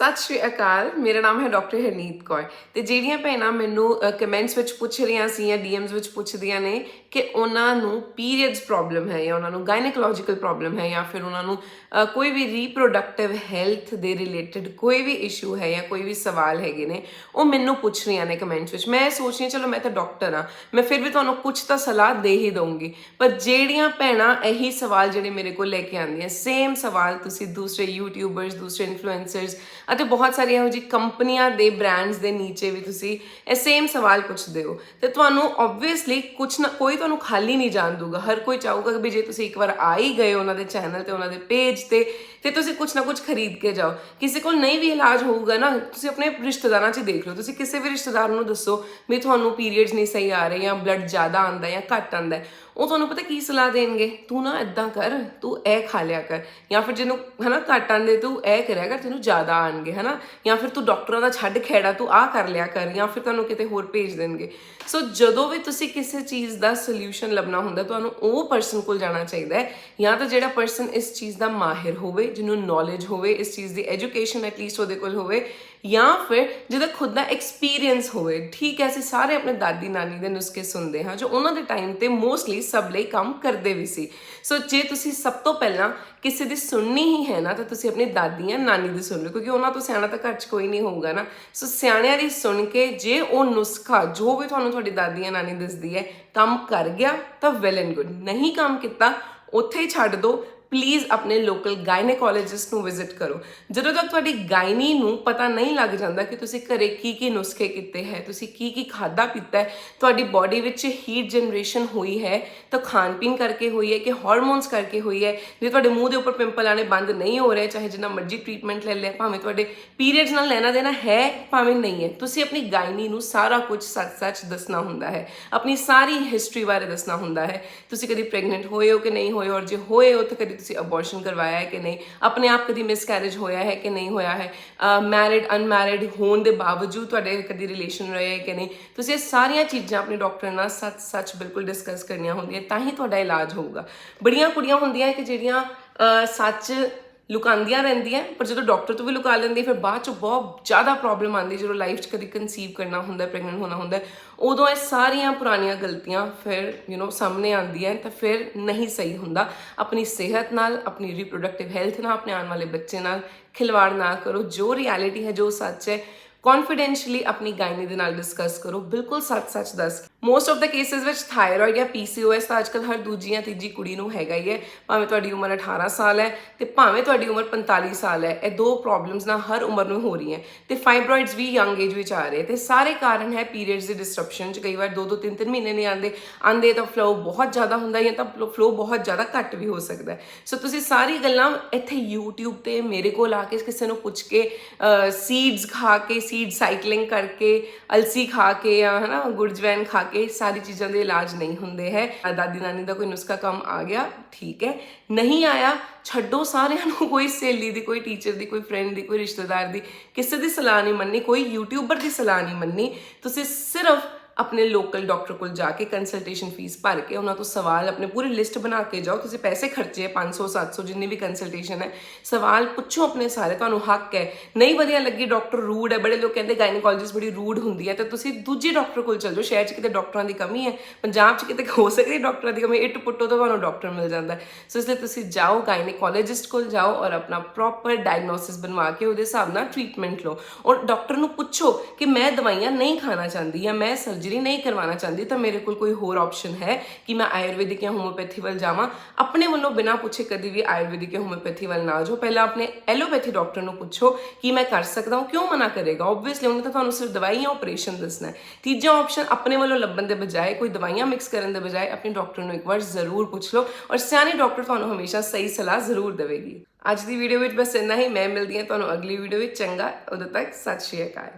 ਸਤਿ ਸ਼੍ਰੀ ਅਕਾਲ, ਮੇਰਾ ਨਾਮ ਹੈ ਡਾਕਟਰ ਹਰਨੀਤ ਕੌਰ ਤੇ ਜਿਹੜੀਆਂ ਭੈਣਾਂ ਮੈਨੂੰ ਕਮੈਂਟਸ ਵਿੱਚ ਪੁੱਛ ਰਹੀਆਂ ਸੀ ਜਾਂ ਡੀਐਮਸ ਵਿੱਚ ਪੁੱਛਦੀਆਂ ਨੇ ਕਿ ਉਹਨਾਂ ਨੂੰ ਪੀਰੀਅਡਸ ਪ੍ਰੋਬਲਮ ਹੈ ਜਾਂ ਉਹਨਾਂ ਨੂੰ ਗਾਇਨੋਕੋਲੋਜੀਕਲ ਪ੍ਰੋਬਲਮ ਹੈ ਜਾਂ ਫਿਰ ਉਹਨਾਂ ਨੂੰ ਕੋਈ ਵੀ ਰੀਪਰੋਡਕਟਿਵ ਹੈਲਥ ਦੇ ਰਿਲੇਟਡ ਕੋਈ ਵੀ ਇਸ਼ੂ ਹੈ ਜਾਂ ਕੋਈ ਵੀ ਸਵਾਲ ਹੈਗੇ ਨੇ, ਉਹ ਮੈਨੂੰ ਪੁੱਛ ਰਹੀਆਂ ਨੇ ਕਮੈਂਟਸ ਵਿੱਚ। ਮੈਂ ਸੋਚ ਰਹੀ ਹਾਂ, ਚਲੋ ਮੈਂ ਤਾਂ ਡਾਕਟਰ ਆ ਮੈਂ ਫਿਰ ਵੀ ਤੁਹਾਨੂੰ ਕੁਝ ਤਾਂ ਸਲਾਹ ਦੇ ਹੀ ਦਊਂਗੀ, ਪਰ ਜਿਹੜੀਆਂ ਭੈਣਾਂ ਇਹੀ ਸਵਾਲ ਜਿਹੜੇ ਮੇਰੇ ਕੋਲ ਲੈ ਕੇ ਆਉਂਦੀਆਂ ਸੇਮ ਸਵਾਲ ਤੁਸੀਂ ਦੂਸਰੇ ਯੂਟਿਊਬਰਸ ਦੂਸਰੇ ਇਨਫਲੂਐਂਸਰਸ ਅਤੇ ਬਹੁਤ ਸਾਰੀਆਂ ਇਹੋ ਜਿਹੀ ਕੰਪਨੀਆਂ ਦੇ ਬ੍ਰਾਂਡਸ ਦੇ ਨੀਚੇ ਵੀ ਤੁਸੀਂ ਇਹ ਸੇਮ ਸਵਾਲ ਪੁੱਛਦੇ ਹੋ। ਤੇ ਤੁਹਾਨੂੰ ਆਬਵੀਅਸਲੀ ਕੁਝ ਨਾ, ਕੋਈ ਤੁਹਾਨੂੰ ਖਾਲੀ ਨਹੀਂ ਜਾਣ ਦੂਗਾ ਹਰ ਕੋਈ ਚਾਹੂਗਾ ਕਿ ਵੀ ਜੇ ਤੁਸੀਂ ਇੱਕ ਵਾਰ ਆ ਹੀ ਗਏ ਉਹਨਾਂ ਦੇ ਚੈਨਲ ਤੇ, ਉਹਨਾਂ ਦੇ ਪੇਜ ਤੇ ਤੇ ਤੁਸੀਂ ਕੁਝ ਨਾ ਕੁਝ ਖਰੀਦ ਕੇ ਜਾਓ। ਕਿਸੇ ਕੋਲ ਨਹੀਂ ਵੀ ਇਲਾਜ ਹੋਊਗਾ ਨਾ, ਤੁਸੀਂ ਆਪਣੇ ਰਿਸ਼ਤੇਦਾਰਾਂ 'ਚ ਦੇਖ ਲਓ। ਤੁਸੀਂ ਕਿਸੇ ਵੀ ਰਿਸ਼ਤੇਦਾਰ ਨੂੰ ਦੱਸੋ ਵੀ ਤੁਹਾਨੂੰ ਪੀਰੀਅਡਸ ਨਹੀਂ ਸਹੀ ਆ ਰਹੇ ਜਾਂ ਬਲੱਡ ਜ਼ਿਆਦਾ ਆਂਦਾ ਜਾਂ ਘੱਟ ਆਂਦਾ ਉਹ ਤੁਹਾਨੂੰ ਪਤਾ ਕੀ ਸਲਾਹ ਦੇਣਗੇ? ਤੂੰ ਨਾ ਇਦਾਂ ਕਰ, ਤੂੰ ਇਹ ਖਾ ਲਿਆ ਕਰ। ਜਾਂ ਫਿਰ ਜਿਹਨੂੰ ਹਨਾ ਘੱਟ ਆਂਦੇ ਤੂੰ ਇਹ ਕਰਿਆ ਕਰ, ਤੈਨੂੰ ਜ਼ਿਆਦਾ ਆਣਗੇ ਹਨਾ? ਜਾਂ ਫਿਰ ਤੂੰ ਡਾਕਟਰਾਂ ਦਾ ਛੱਡ ਖੇੜਾ, ਤੂੰ ਆਹ ਕਰ ਲਿਆ ਕਰ, ਜਾਂ ਫਿਰ ਤੁਹਾਨੂੰ ਕਿਤੇ ਹੋਰ ਭੇਜ ਦੇਣਗੇ। ਸੋ ਜਦੋਂ ਵੀ ਤੁਸੀਂ ਕਿਸੇ ਚੀਜ਼ ਦਾ ਸੋਲੂਸ਼ਨ ਲੱਭਣਾ ਹੁੰਦਾ, ਤੁਹਾਨੂੰ ਉਹ ਪਰਸਨ ਕੋਲ ਜਾਣਾ ਚਾਹੀਦਾ ਹੈ, ਜਾਂ ਤਾਂ ਜਿਹੜਾ ਪਰਸਨ ਇਸ ਚੀਜ਼ ਦਾ ਮਾਹਿਰ ਹੋਵੇ, ਜਿਹਨੂੰ ਨੌਲੇਜ ਹੋਵੇ, ਇਸ ਚੀਜ਼ ਦੀ ਐਜੂਕੇਸ਼ਨ ਐਟਲੀਸਟ ਉਹਦੇ ਕੋਲ ਹੋਵੇ ਜਾਂ ਫਿਰ ਜਿਹਦਾ ਖੁਦ ਦਾ ਐਕਸਪੀਰੀਅੰਸ ਹੋਵੇ, ਠੀਕ ਹੈ, ਅਸੀਂ ਸਾਰੇ ਆਪਣੇ ਦਾਦੀ ਨਾਨੀ ਦੇ ਨੁਸਖੇ ਸੁਣਦੇ ਹਾਂ, ਜੋ ਉਹਨਾਂ ਦੇ ਟਾਈਮ ਤੇ ਮੋਸਟਲੀ ਸਭ ਲਈ ਕੰਮ ਕਰਦੇ ਵੀ ਸੀ। ਸੋ ਜੇ ਤੁਸੀਂ ਸਭ ਤੋਂ ਪਹਿਲਾਂ ਕਿਸੇ ਦੀ ਸੁਣਨੀ ਹੀ ਹੈ ਨਾ, ਤਾਂ ਤੁਸੀਂ ਆਪਣੀ ਦਾਦੀ ਜਾਂ ਨਾਨੀ ਦੀ ਸੁਣ ਲਓ, ਕਿਉਂਕਿ ਉਹਨਾਂ ਤੋਂ ਸਿਆਣਾ ਤਾਂ ਘਰ 'ਚ ਕੋਈ ਨਹੀਂ ਹੋਊਗਾ ਨਾ। ਸੋ ਸਿਆਣਿਆਂ ਦੀ ਸੁਣ ਕੇ ਜੇ ਉਹ ਨੁਸਖਾ, ਜੋ ਵੀ ਤੁਹਾਨੂੰ ਤੁਹਾਡੀ ਦਾਦੀ ਜਾਂ ਨਾਨੀ ਦੱਸਦੀ ਹੈ, ਕੰਮ ਕਰ ਗਿਆ, ਤਾਂ ਵੈਲ ਐਂਡ ਗੁੱਡ ਨਹੀਂ ਕੰਮ ਕੀਤਾ, ਉੱਥੇ ਹੀ ਛੱਡ ਦਿਓ ਪਲੀਜ਼ ਆਪਣੇ ਲੋਕਲ ਗਾਇਨੇਕੋਲੋਜਿਸਟ ਨੂੰ ਵਿਜ਼ਿਟ ਕਰੋ। ਜਦੋਂ ਤੱਕ ਤੁਹਾਡੀ ਗਾਇਨੀ ਨੂੰ ਪਤਾ ਨਹੀਂ ਲੱਗ ਜਾਂਦਾ ਕਿ ਤੁਸੀਂ ਘਰੇ ਕੀ ਕੀ ਨੁਸਖੇ ਕੀਤੇ ਹੈ, ਤੁਸੀਂ ਕੀ ਕੀ ਖਾਦਾ ਪੀਤਾ ਹੈ, ਤੁਹਾਡੀ ਬਾਡੀ ਵਿੱਚ ਹੀਟ ਜਨਰੇਸ਼ਨ ਹੋਈ ਹੈ, ਤਾਂ ਖਾਣ ਪੀਣ ਕਰਕੇ ਹੋਈ ਹੈ ਕਿ ਹਾਰਮੋਨਸ ਕਰਕੇ ਹੋਈ ਹੈ, ਜੇ ਤੁਹਾਡੇ ਮੂੰਹ ਦੇ ਉੱਪਰ ਪਿੰਪਲ ਆਣੇ ਬੰਦ ਨਹੀਂ ਹੋ ਰਹੇ, ਚਾਹੇ ਜਿੰਨਾ ਮਰਜ਼ੀ ਟ੍ਰੀਟਮੈਂਟ ਲੈ ਲਿਆ, ਭਾਵੇਂ ਤੁਹਾਡੇ ਪੀਰੀਅਡਸ ਨਾਲ ਲੈਣਾ ਦੇਣਾ ਹੈ, ਭਾਵੇਂ ਨਹੀਂ ਹੈ, ਤੁਸੀਂ ਆਪਣੀ ਗਾਇਨੀ ਨੂੰ ਸਾਰਾ ਕੁਝ ਸੱਚ-ਸੱਚ ਦੱਸਣਾ ਹੁੰਦਾ ਹੈ। ਆਪਣੀ ਸਾਰੀ ਹਿਸਟਰੀ ਬਾਰੇ ਦੱਸਣਾ ਹੁੰਦਾ ਹੈ, ਤੁਸੀਂ ਕਦੀ ਪ੍ਰੈਗਨੈਂਟ ਹੋਏ ਹੋ ਕਿ ਨਹੀਂ ਹੋਏ, ਔਰ ਜੇ ਹੋਏ ਹੋ ਤਾਂ ਕਦੀ ਤੁਸੀਂ ਅਬੋਰਸ਼ਨ ਕਰਵਾਇਆ ਹੈ ਕਿ ਨਹੀਂ? ਆਪਣੇ ਆਪ ਕਦੀ ਮਿਸਕੈਰੇਜ ਹੋਇਆ ਹੈ ਕਿ ਨਹੀਂ ਹੋਇਆ ਹੈ? ਮੈਰਿਡ ਅਨਮੈਰਿਡ ਹੋਣ ਦੇ ਬਾਵਜੂਦ ਤੁਹਾਡੇ ਕਦੀ ਰਿਲੇਸ਼ਨ ਰਹੇ ਹੈ ਕਿ ਨਹੀਂ? ਤੁਸੀਂ ਇਹ ਸਾਰੀਆਂ ਚੀਜ਼ਾਂ ਆਪਣੇ ਡਾਕਟਰ ਨਾਲ ਸੱਚ-ਸੱਚ ਬਿਲਕੁਲ ਡਿਸਕਸ ਕਰਨੀਆਂ ਹੁੰਦੀਆਂ, ਤਾਂ ਹੀ ਤੁਹਾਡਾ ਇਲਾਜ ਹੋਊਗਾ। ਬੜੀਆਂ ਕੁੜੀਆਂ ਹੁੰਦੀਆਂ ਕਿ ਜਿਹੜੀਆਂ ਸੱਚ ਲੁਕਾਉਂਦੀਆਂ ਰਹਿੰਦੀਆਂ, ਪਰ ਜਦੋਂ ਡਾਕਟਰ ਤੋਂ ਵੀ ਲੁਕਾ ਲੈਂਦੀ ਫਿਰ ਬਾਅਦ ਚ ਬਹੁਤ ਜ਼ਿਆਦਾ ਪ੍ਰੋਬਲਮ ਆਉਂਦੀ ਜਦੋਂ ਲਾਈਫ 'ਚ ਕਦੀ ਕਨਸੀਵ ਕਰਨਾ ਹੁੰਦਾ ਪ੍ਰੈਗਨੈਂਟ ਹੋਣਾ ਹੁੰਦਾ ਉਦੋਂ ਇਹ ਸਾਰੀਆਂ ਪੁਰਾਣੀਆਂ ਗਲਤੀਆਂ ਫਿਰ ਯੂ نو ਸਾਹਮਣੇ ਆਉਂਦੀਆਂ ਤਾਂ ਫਿਰ ਨਹੀਂ ਸਹੀ ਹੁੰਦਾ। ਆਪਣੀ ਸਿਹਤ ਨਾਲ, ਆਪਣੀ ਰੀਪਰੋਡਕਟਿਵ ਹੈਲਥ ਨਾਲ, ਆਪਣੇ ਆਉਣ ਵਾਲੇ ਬੱਚੇ ਨਾਲ ਖਿਲਵਾੜ ਨਾ ਕਰੋ। ਜੋ ਰਿਐਲਿਟੀ ਹੈ, ਜੋ ਸੱਚ ਹੈ ਕੌਨਫੀਡੈਂਸ਼ਲੀ ਆਪਣੀ ਗਾਇਨੀ ਦੇ ਨਾਲ ਡਿਸਕਸ ਕਰੋ। ਬਿਲਕੁਲ ਸੱਚ-ਸੱਚ ਦੱਸ ਮੋਸਟ ਆਫ ਦਾ ਕੇਸਿਸ ਵਿੱਚ ਥਾਇਰੋਇਡ ਜਾਂ ਪੀਸੀਓਐਸ ਤਾਂ ਅੱਜਕੱਲ ਹਰ ਦੂਜੀ ਜਾਂ ਤੀਜੀ ਕੁੜੀ ਨੂੰ ਹੈਗਾ ਹੀ ਹੈ। ਭਾਵੇਂ ਤੁਹਾਡੀ ਉਮਰ 18 ਸਾਲ ਹੈ ਤੇ ਭਾਵੇਂ ਤੁਹਾਡੀ ਉਮਰ 45 ਸਾਲ ਹੈ, ਇਹ ਦੋ ਪ੍ਰੋਬਲਮਸ ਨਾ ਹਰ ਉਮਰ ਨੂੰ ਹੋ ਰਹੀਆਂ। ਤੇ ਫਾਈਬਰੋਇਡਸ ਵੀ ਯੰਗ ਏਜ ਵਿੱਚ ਆ ਰਹੇ। ਤੇ ਸਾਰੇ ਕਾਰਨ ਹੈ ਪੀਰੀਅਡਸ ਦੇ ਡਿਸਟਰਪਸ਼ਨ ਚ। ਕਈ ਵਾਰ 2-2 3-3 ਮਹੀਨੇ ਨਹੀਂ ਆਉਂਦੇ। ਆਉਂਦੇ ਤਾਂ ਫਲੋ ਬਹੁਤ ਜ਼ਿਆਦਾ ਹੁੰਦਾ ਜਾਂ ਤਾਂ ਫਲੋ ਬਹੁਤ ਜ਼ਿਆਦਾ ਘੱਟ ਵੀ ਹੋ ਸਕਦਾ ਸੋ ਤੁਸੀਂ ਸਾਰੀ ਗੱਲਾਂ ਇੱਥੇ YouTube ਤੇ ਮੇਰੇ ਕੋਲ ਆ ਕੇ ਕਿਸੇ ਨੂੰ ਪੁੱਛ ਕੇ ਸੀਡਸ ਖਾ ਕੇ ਸੀਡ ਸਾਈਕਲਿੰਗ ਕਰਕੇ, ਅਲਸੀ ਖਾ ਕੇ ਜਾਂ ਹਨਾ ਗੁਰਜਵੈਨ ਖਾ ਕੇ ਸਾਰੀ ਚੀਜ਼ਾਂ ਦੇ ਇਲਾਜ ਨਹੀਂ ਹੁੰਦੇ ਹੈ ਦਾਦੀ ਨਾਨੀ ਦਾ ਕੋਈ ਨੁਸਖਾ ਕੰਮ ਆ ਗਿਆ ਠੀਕ ਹੈ ਨਹੀਂ ਆਇਆ ਛੱਡੋ ਸਾਰਿਆਂ ਨੂੰ ਕੋਈ ਸਹੇਲੀ ਦੀ ਕੋਈ ਟੀਚਰ ਦੀ ਕੋਈ ਫਰੈਂਡ ਦੀ ਕੋਈ ਰਿਸ਼ਤੇਦਾਰ ਦੀ ਕਿਸੇ ਦੀ ਸਲਾਹ ਨਹੀਂ ਮੰਨਣੀ ਕੋਈ ਯੂਟਿਊਬਰ ਦੀ ਸਲਾਹ ਨਹੀਂ ਮੰਨਣੀ ਤੁਸੀਂ ਸਿਰਫ ਆਪਣੇ ਲੋਕਲ ਡਾਕਟਰ ਕੋਲ ਜਾ ਕੇ ਕੰਸਲਟੇਸ਼ਨ ਫੀਸ ਭਰ ਕੇ ਉਹਨਾਂ ਤੋਂ ਸਵਾਲ ਆਪਣੇ ਪੂਰੀ ਲਿਸਟ ਬਣਾ ਕੇ ਜਾਓ। ਤੁਸੀਂ ਪੈਸੇ ਖਰਚੇ 500 700 ਜਿੰਨੀ ਵੀ ਕੰਸਲਟੇਸ਼ਨ ਹੈ। ਸਵਾਲ ਪੁੱਛੋ ਆਪਣੇ ਸਾਰੇ, ਤੁਹਾਨੂੰ ਹੱਕ ਹੈ। ਨਹੀਂ ਵਧੀਆ ਲੱਗੀ ਡਾਕਟਰ ਰੂਡ ਹੈ, ਬੜੇ ਲੋਕ ਕਹਿੰਦੇ ਗਾਇਨੋਕੋਲੋਜਿਸਟ ਬੜੀ ਰੂਡ ਹੁੰਦੀ ਹੈ, ਤਾਂ ਤੁਸੀਂ ਦੂਜੇ ਡਾਕਟਰ ਕੋਲ ਚਲ ਜਾਓ। ਸ਼ਹਿਰ 'ਚ ਕਿਤੇ ਡਾਕਟਰਾਂ ਦੀ ਕਮੀ ਹੈ, ਪੰਜਾਬ 'ਚ ਕਿਤੇ ਹੋ ਸਕਦੀ ਡਾਕਟਰਾਂ ਦੀ ਕਮੀ, ਇੱਟ ਪੁੱਟੋ ਤਾਂ ਤੁਹਾਨੂੰ ਡਾਕਟਰ ਮਿਲ ਜਾਂਦਾ ਸੋ ਇਸ ਲਈ ਤੁਸੀਂ ਜਾਓ ਗਾਇਨੋਕੋਲੋਜਿਸਟ ਕੋਲ ਜਾਓ ਔਰ ਆਪਣਾ ਪ੍ਰੋਪਰ ਡਾਇਗਨੋਸਿਸ ਬਣਵਾ ਕੇ ਉਹਦੇ ਹਿਸਾਬ ਨਾਲ ਟ੍ਰੀਟਮੈਂਟ ਲਓ। ਔਰ ਡਾਕਟਰ ਨੂੰ ਪੁੱਛੋ ਕਿ ਮੈਂ ਦਵਾਈਆਂ ਨਹੀਂ ਖਾਣਾ ਚਾਹੁੰਦੀ ਜਾਂ ਮੈਂ ਸਰਜਰੀ ਨਹੀਂ ਕਰਵਾਉਣਾ ਚਾਹੁੰਦੀ, ਤਾਂ ਮੇਰੇ ਕੋਲ ਕੋਈ ਹੋਰ ਆਪਸ਼ਨ ਹੈ ਕਿ ਮੈਂ ਆਯੁਰਵੈਦਿਕ ਜਾਂ ਹੋਮਿਓਪੈਥੀ ਵੱਲ ਜਾਵਾਂ। ਆਪਣੇ ਵੱਲੋਂ ਬਿਨਾਂ ਪੁੱਛੇ ਕਦੀ ਵੀ ਆਯੁਰਵੈਦਿਕ ਜਾਂ ਹੋਮਿਓਪੈਥੀ ਵੱਲ ਨਾ ਜਾਓ। ਪਹਿਲਾਂ ਆਪਣੇ ਐਲੋਪੈਥੀ ਡਾਕਟਰ ਨੂੰ ਪੁੱਛੋ ਕਿ ਮੈਂ ਕਰ ਸਕਦਾ ਹਾਂ, ਕਿਉਂ ਮਨਾ ਕਰੇਗਾ? ਆਬਵੀਅਸਲੀ ਉਹਨੇ ਤਾਂ ਤੁਹਾਨੂੰ ਸਿਰਫ ਦਵਾਈ ਜਾਂ ਆਪਰੇਸ਼ਨ ਦੱਸਣਾ ਹੈ। ਤੀਜਾ ਆਪਸ਼ਨ ਆਪਣੇ ਵੱਲੋਂ ਲੱਭਣ ਦੇ ਬਜਾਏ, ਕੋਈ ਦਵਾਈਆਂ ਮਿਕਸ ਕਰਨ ਦੇ ਬਜਾਏ ਆਪਣੇ ਡਾਕਟਰ ਨੂੰ ਇੱਕ ਵਾਰ ਜ਼ਰੂਰ ਪੁੱਛ ਲਓ ਔਰ ਸਿਆਣੇ ਡਾਕਟਰ ਤੁਹਾਨੂੰ ਹਮੇਸ਼ਾ ਸਹੀ ਸਲਾਹ ਜ਼ਰੂਰ ਦੇਵੇਗੀ। ਅੱਜ ਦੀ ਵੀਡੀਓ ਵਿੱਚ ਬਸ ਇੰਨਾ ਹੀ। ਮੈਂ ਮਿਲਦੀ ਹਾਂ ਤੁਹਾਨੂੰ ਅਗਲੀ ਵੀਡੀਓ ਵਿੱਚ। ਚੰਗਾ, ਉਦੋਂ ਤੱਕ ਸਤਿ ਸ਼੍ਰੀ ਅਕਾਲ।